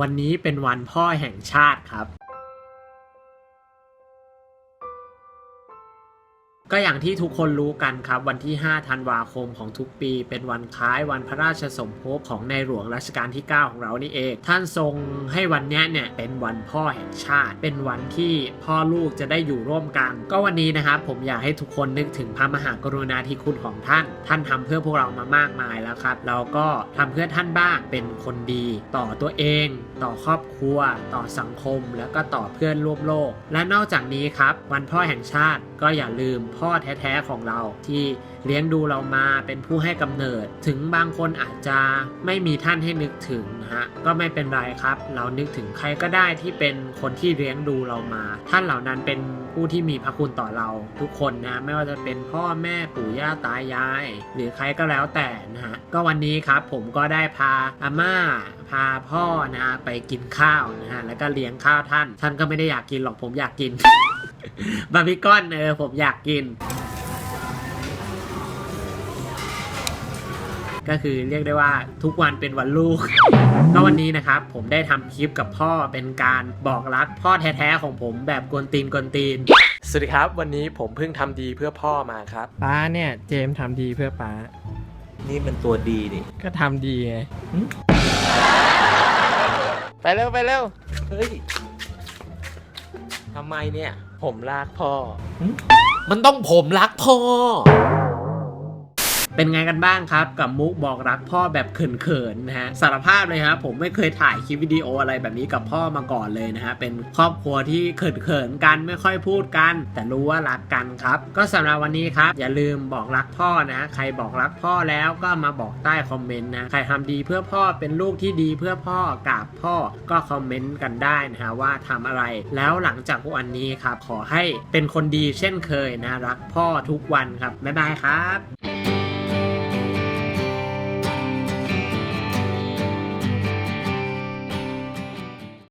วันนี้เป็นวันพ่อแห่งชาติครับ ก็อย่างที่ทุกคนรู้กันครับ วันที่ 5 ธันวาคมของทุกปี เป็นวันคล้ายวันพระราชสมภพของในหลวงรัชกาลที่ 9 ของเรานี่เอง ท่านทรงให้วันนี้เนี่ยเป็นวันพ่อแห่งชาติ เป็นวันที่พ่อลูกจะได้อยู่ร่วมกัน ก็วันนี้นะครับผมอยากให้ทุกคนนึกถึงพระมหากรุณาธิคุณของท่าน ท่านทำเพื่อพวกเรามามากมายแล้วครับเราก็ทำเพื่อท่านบ้างเป็นคนดี ต่อตัวเอง ต่อครอบครัว ต่อสังคม แล้วก็ต่อเพื่อนร่วมโลก และนอกจากนี้ครับ วันพ่อแห่งชาติก็อย่าลืมพ่อพ่อแท้ๆของเราที่เลี้ยงดูเรามาเป็นผู้ให้กำเนิด ถึงบางคนอาจจะไม่มีท่านให้นึกถึงนะฮะก็ไม่เป็นไรครับ เรานึกถึงใครก็ได้ที่เป็นคนที่เลี้ยงดูเรามา ท่านเหล่านั้นเป็นผู้ที่มีพระคุณต่อเราทุกคนนะไม่ว่าจะเป็นพ่อแม่ปู่ย่าตายาย หรือใครก็แล้วแต่นะฮะก็วันนี้ครับผมก็ได้พาอาม่าพาพ่อนะฮะไปกินข้าวนะฮะแล้วก็เลี้ยงข้าวท่าน ท่านก็ไม่ได้อยากกินหรอกผมอยากกิน บาร์บีคอนเออผมอยากกิน ก็คือเรียกได้ว่าทุกวันเป็นวันลูก ก็วันนี้นะครับ ผมได้ทำคลิปกับพ่อเป็นการบอกรักพ่อแท้ๆของผมแบบกวนตีนกวนตีนสวัสดีครับ วันนี้ผมเพิ่งทำดีเพื่อพ่อมาครับ ป้าเนี่ยเจมส์ทำดีเพื่อป้า นี่มันตัวดีนี่ก็ทำดีไง ไปเร็วไปเร็วเฮ้ยทำไมเนี่ย ผมรักพ่อ มันต้องผมรักพ่อ เป็นไงกันบ้างครับ กับมุกบอกรักพ่อแบบเขินๆนะฮะสารภาพเลยครับผมไม่เคยถ่ายคลิปวิดีโออะไรแบบนี้กับพ่อมาก่อนเลยนะฮะเป็นครอบครัวที่เขินๆกันไม่ค่อยพูดกัน แต่รู้ว่ารักกันครับ ก็สำหรับวันนี้ครับ อย่าลืมบอกรักพ่อนะใครบอกรักพ่อแล้วก็มาบอกใต้คอมเมนต์นะใครทำดีเพื่อพ่อเป็นลูกที่ดีเพื่อพ่อกราบพ่อก็คอมเมนต์กันได้นะฮะว่าทำอะไร แล้วหลังจากวันนี้ครับขอให้เป็นคนดีเช่นเคยนะรักพ่อทุกวันครับบ๊ายบายครับ